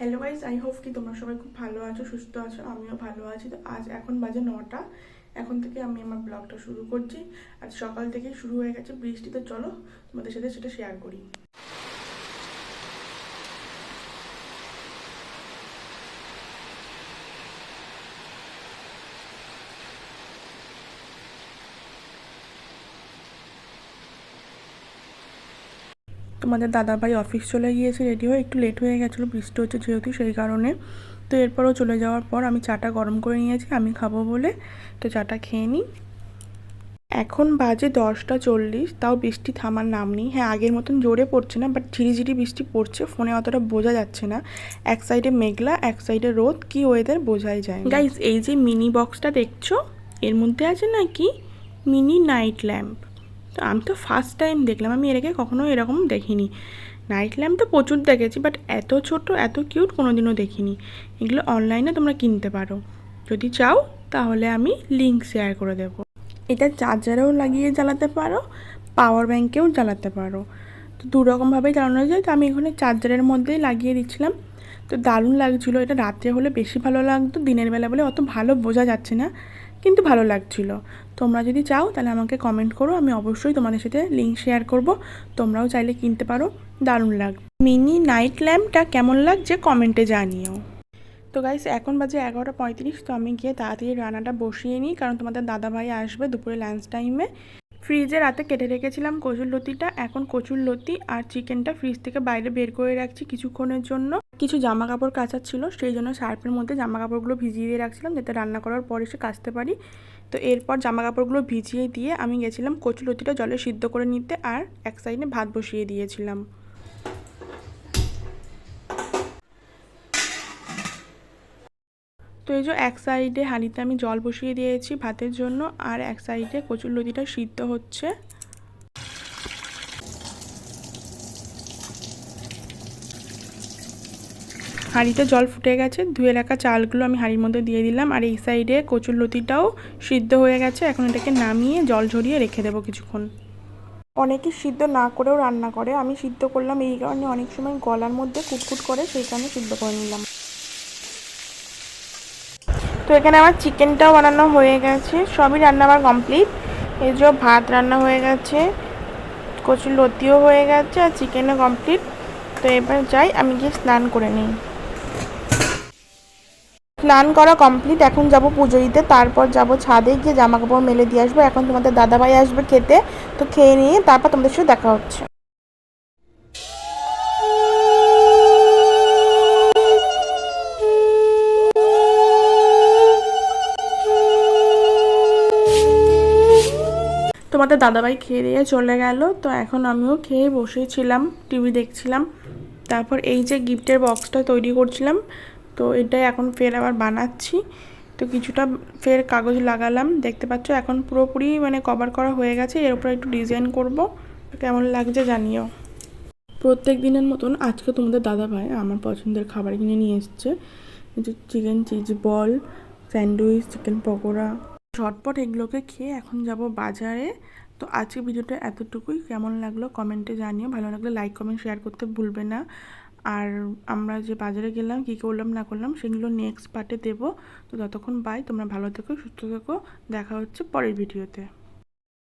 Hello guys I hope কি তোমরা সবাই খুব ভালো আছো, সুস্থ আছো, আমিও ভালো আছি। তো আজ এখন বাজে নটা। এখন থেকে আমি আমার ব্লগটা শুরু করছি। আজ সকাল থেকেই শুরু হয়ে গেছে বৃষ্টি। তো চলো তোমাদের সাথে সেটা শেয়ার করি। তোমাদের দাদাভাই অফিস চলে গিয়েছে রেডি হয়ে, একটু লেট হয়ে গেছিল, বৃষ্টি হচ্ছে যেহেতু সেই কারণে। তো এরপরও চলে যাওয়ার পর আমি চাটা গরম করে নিয়েছি, আমি খাব বলে। তো চাটা খেয়ে নিই। এখন বাজে দশটা চল্লিশ, তাও বৃষ্টি থামার নাম নেই। হ্যাঁ আগের মতন জোরে পড়ছে না বাট ঝিরিঝিরি বৃষ্টি পড়ছে ফোনে অতটা বোঝা যাচ্ছে না। এক সাইডে মেঘলা, এক সাইডে রোদ, কি ওয়েদার বোঝাই যায় গাইজ এই যে মিনি বক্সটা দেখছ, এর মধ্যে আছে নাকি মিনি নাইট ল্যাম্প তো আমি তো ফার্স্ট টাইম দেখলাম, আমি এর আগে কখনো এরকম দেখিনি। নাইট ল্যাম্প তো প্রচুর দেখেছি বাট এত ছোট, এত কিউট কোনোদিনও দেখিনি। এগুলো অনলাইনে তোমরা কিনতে পারো। যদি চাও, তাহলে আমি লিঙ্ক শেয়ার করে দেবো। এটা চার্জারেও লাগিয়ে জ্বালাতে পারো পাওয়ার ব্যাঙ্কেও জ্বালাতে পারো। তো দু রকমভাবেই চালানো যায়। তো আমি এখানে চার্জারের মধ্যেই লাগিয়ে দিচ্ছিলাম। তো দারুণ লাগছিল। এটা রাত্রে হলে বেশি ভালো লাগতো, দিনের বেলা বলে অত ভালো বোঝা যাচ্ছে না। কিন্তু ভালো লাগছিল। তোমরা যদি চাও, তাহলে আমাকে কমেন্ট করো, আমি অবশ্যই তোমাদের সাথে লিঙ্ক শেয়ার করব। তোমরাও চাইলে কিনতে পারো, দারুণ লাগবে মিনি নাইট ল্যাম্পটা কেমন লাগছে কমেন্টে জানিও। তো গাইস এখন বাজে এগারোটা পঁয়ত্রিশ, তো আমি গিয়ে তাড়াতাড়ি রান্নাটা বসিয়ে নিই, কারণ তোমাদের দাদাভাই আসবে দুপুরে লাঞ্চ টাইমে ফ্রিজে রাতে কেটে রেখেছিলাম কচুর লতিটা, এখন কচুর লতি আর চিকেনটা ফ্রিজ থেকে বাইরে বের করে রাখছি কিছুক্ষণের জন্য। কিছু জামা কাপড় কাচার ছিল, সেই জন্য সার্ফের মধ্যে জামা কাপড়গুলো ভিজিয়ে দিয়ে রাখছিলাম, যাতে রান্না করার পর এসে কাচতে পারি। তো এরপর জামা কাপড়গুলো ভিজিয়ে দিয়ে আমি গেছিলাম কচুর লতিটা জলে সিদ্ধ করে নিতে আর এক সাইডে ভাত বসিয়ে দিয়েছিলাম। তো এই যে এক সাইডে হাঁড়িতে আমি জল বসিয়ে দিয়েছি ভাতের জন্য, আর এক সাইডে কচুর লতিটা সিদ্ধ হচ্ছে। হাঁড়িতে জল ফুটে গেছে, ধুয়ে রাখা চালগুলো আমি হাঁড়ির মধ্যে দিয়ে দিলাম, আর এই সাইডে কচুর লতিটাও সিদ্ধ হয়ে গেছে। এখন এটাকে নামিয়ে জল ঝরিয়ে রেখে দেবো কিছুক্ষণ। অনেকে সিদ্ধ না করেও রান্না করে। আমি সিদ্ধ করলাম এই কারণে অনেক সময় গলার মধ্যে কুটকুট করে সেই কারণে সিদ্ধ করে নিলাম। তো এখানে আমার চিকেনটাও বানানো হয়ে গেছে। সবই রান্না আমার কমপ্লিট। এই যে ভাত রান্না হয়ে গেছে, কচুর লতিও হয়ে গেছে, আর চিকেনও কমপ্লিট। তো এবার যাই, আমি গিয়ে স্নান করে নিই। স্নান করা কমপ্লিট এখন যাব পুজো দিতে তারপর যাব ছাদে গিয়ে জামা কাপড় মেলে দিয়ে আসব। এখন তোমাদের দাদাভাই আসবে খেতে, তো খেয়ে নিয়ে তারপর তোমাদের সাথে দেখা হচ্ছে। তোমাদের দাদাভাই খেয়ে দিয়ে চলে গেল, তো এখন আমিও খেয়ে বসেছিলাম, টিভি দেখছিলাম। তারপর এই যে গিফটের বক্সটা তৈরি করছিলাম তো এটাই এখন ফের আবার বানাচ্ছি। তো কিছুটা ফের কাগজ লাগালাম, দেখতে পাচ্ছ এখন পুরোপুরি মানে কভার করা হয়ে গেছে, এর উপর একটু ডিজাইন করব। কেমন লাগছে জানিও। প্রত্যেক দিনের মতন আজকে তোমাদের দাদাভাই আমার পছন্দের খাবার কিনে নিয়ে এসছে। Chicken cheese ball sandwich chicken pakora. ঝটপট এগুলোকে খেয়ে এখন যাব বাজারে। তো আজকে ভিডিওটা এতটুকুই। কেমন লাগল কমেন্টে জানিও। ভালো লাগলে লাইক কমেন্ট শেয়ার করতে ভুলবে না। আর আমরা যে বাজারে গেলাম, কী করলাম, না করলাম, সেগুলো নেক্সট পার্টে দেবো। তো ততক্ষণ বাই তোমরা ভালো থেকো, সুস্থ থেকো। দেখা হচ্ছে পরের ভিডিওতে